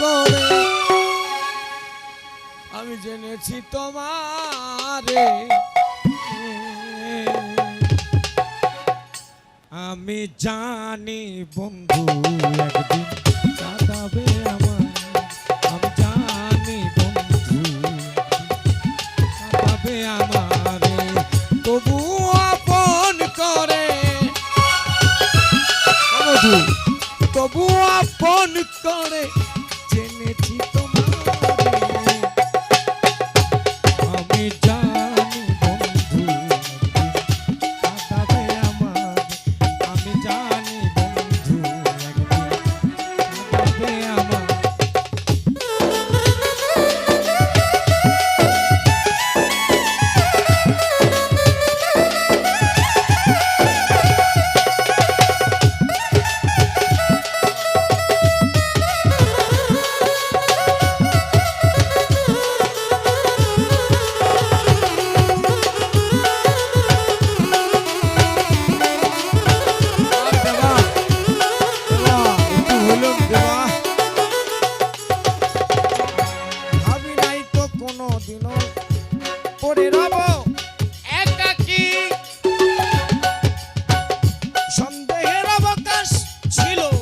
করে। আমি জেনেছি তোমার। আমি জানি বন্ধু একদিন তবু আপন করে tranquilo.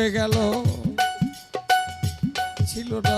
হয়ে গেল। ছিল না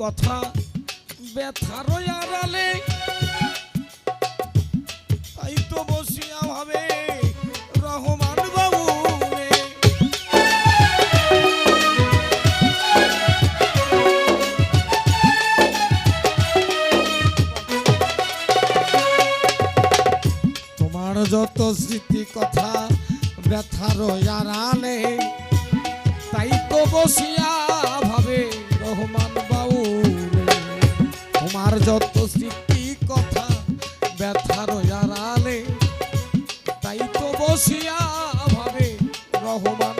ব্যথার আড়ালে তাই তো বসিয়া ভাবে রহমান বাবু তোমার যত স্মৃতি কথা ব্যথার আড়ালে তাই তো বসিয়া যত স্মৃতি কথা ব্যথার আড়ালে তাই তো বসিয়া ভাবে রহমান